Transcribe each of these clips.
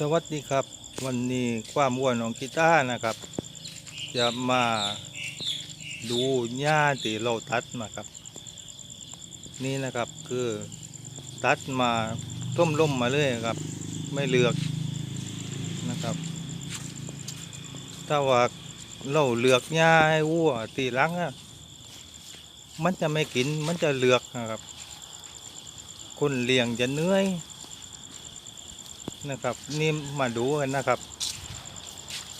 สวัสดีครับ วันนี้ความอ้วนของกีตาร์นะครับ จะมาดูหญ้าที่เราตัดมาครับ นี่นะครับคือตัดมาต้มล่มมาเลยครับ ไม่เลือกนะครับ ถ้าว่าเราเลือกหญ้าให้วัวตีหลังอะมันจะไม่กินมันจะเลือกนะครับ คนเลี้ยงจะเหนื่อย นะครับ นี่มาดูกันนะครับ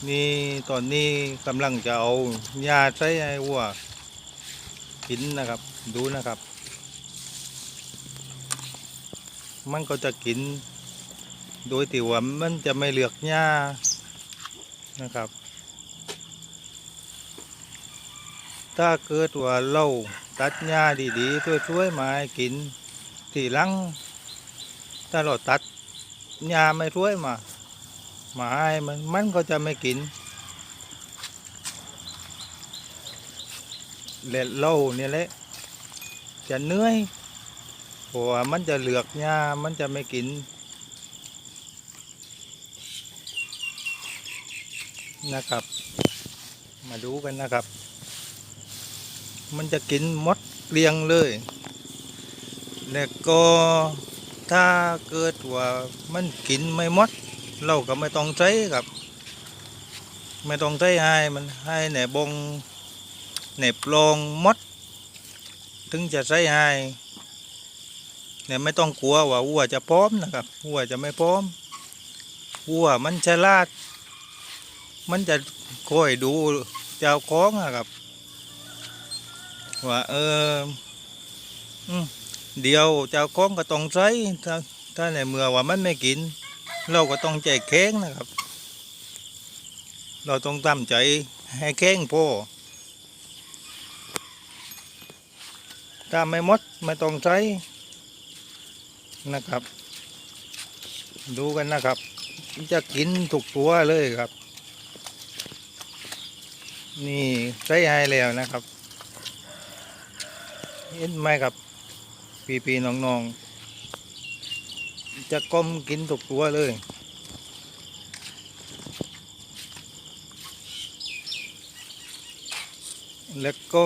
นี่ตอนนี้กำลังจะเอายาใส่ให้วัวกินนะครับ ดูนะครับ มันก็จะกิน โดยที่ว่ามันจะไม่เลือกหญ้านะครับ ถ้าเกิดว่าเราตัดหญ้าดีๆช่วยๆมาให้กินทีหลังถ้าเราตัด ยาไม่ช่วยมาหมาให้มันมันก็จะไม่กินเล็ดเล่าเนี่ยแหละจะเหนื่อยเพราะว่ามันจะเหลือกยามันจะไม่กินนะครับ มาดูกันนะครับ มันจะกินมดเกลียงเลย แล้วก็ ถ้าเกิดว่ามันกินไม่หมด เราก็ไม่ต้องใช้ครับ ไม่ต้องใช้ให้มันให้ในบงในปลองมด ถึงจะใช้ให้เนี่ยไม่ต้องกลัวว่าวัวจะพร้อมนะครับวัวจะไม่พร้อมวัวมันฉลาด มันจะคอยดูเจ้าของอะครับว่าเอออืม เดียวเจ้าของก็ต้องใช้ถ้าถ้าในเมื่อว่ามันไม่กิน เราก็ต้องใจแข็งนะครับ เราต้องตั้มใจให้แข็งพ่อถ้าไม่มดไม่ต้องใช้นะครับ ดูกันนะครับ จะกินถูกตัวเลยครับ นี่ใช้ให้แล้วนะครับ เห็นไหมครับ พี่พี่น้องน้องๆจะก้มกินทุกตัวเลย แล้วก็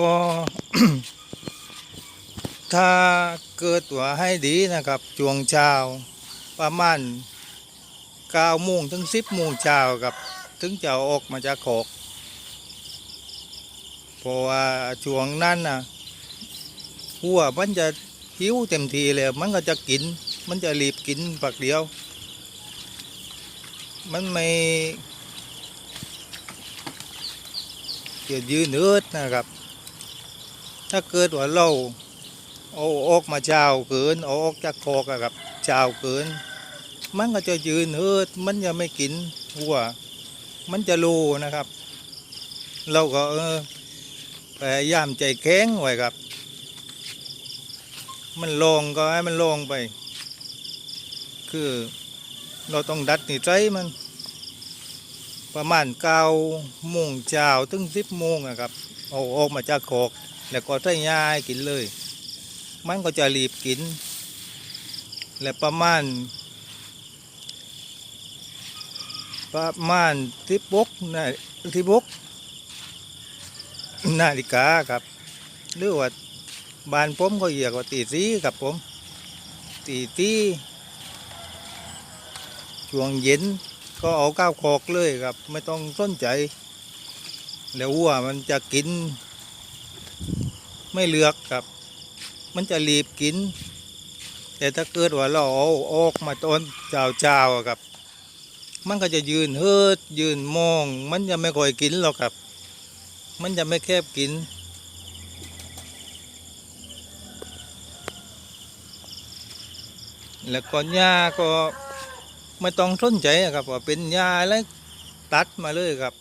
ถ้าเกิดตัวให้ดีนะครับช่วงเช้าประมาณเก้าโมงถึงสิบโมงเช้าครับ ถึงจะอออกมาจากขอกเพราะว่าช่วงนั้นนะหัวมันจะ หิวเต็มทีเลยมันก็จะกิน มันจะรีบกินปักเดียว มันไม่จะยืนเนืดนะครับ ถ้าเกิดว่าเราเอาออกมาเช้าเกินเอาออกจากคอกครับเช้าเกิน มันก็จะยืนเนืดมันจะไม่กินหัว มันจะรูนะครับ เราก็เออพยายามใจแข็งไว้ครับ มันลงก็ให้มันลงไป คือเราต้องดัดนิสัยมัน ประมาณเก้าโมงเช้าถึงสิบโมงอะครับเอาออกมาจากคกแล้วก็ใส่ยาให้กินเลย มันก็จะรีบกิน และประมาณ ประมาณที่บกนะที่บกนาฬิกาครับหรือว่า บ้านผมก็เรียกว่าตีสีครับผม ตีตีช่วงเย็นก็เอาก้าวคอกเลยครับ ไม่ต้องสนใจ แล้ววัวมันจะกิน ไม่เลือกครับ มันจะรีบกิน แต่ถ้าเกิดว่าเราเอาออกมาตอนเจ้าเจ้าๆครับ มันก็จะยืนเฮิดยืนมอง มันจะไม่ค่อยกินหรอกครับ มันจะไม่แคบกิน แล้วก็หญ้าก็ไม่ต้องสนใจอะครับว่าเป็นหญ้าอะไรตัดมาเลยครับ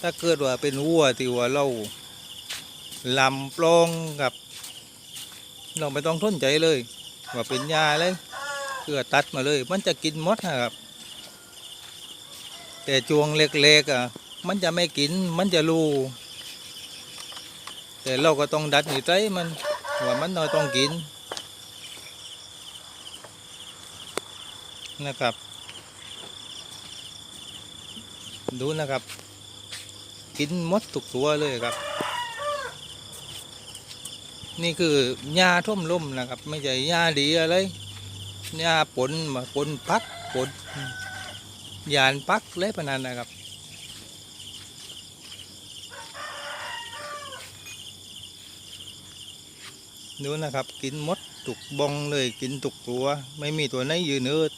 ถ้าเกิดว่าเป็นวัวที่ว่าเราลำปลองกับ เราไม่ต้องสนใจเลย ว่าเป็นหญ้าอะไรคือตัดมาเลย มันจะกินมดนะครับ แต่ช่วงเล็กๆอะมันจะไม่กินมันจะรูแต่เราก็ต้องดัดนิสัยมันว่ามันน้อยต้องกิน นะครับ ดูนะครับ กินมดทุกตัวเลยครับ นี่คือหญ้าท่วมลมนะครับ ไม่ใช่หญ้าดีอะไรหญ้าปนมาปนพักปนยานพักเละพนันนะครับดูนะครับ กินมดตุกบองเลยกินตุกตัว ไม่มีตัวไหนยืนเอิด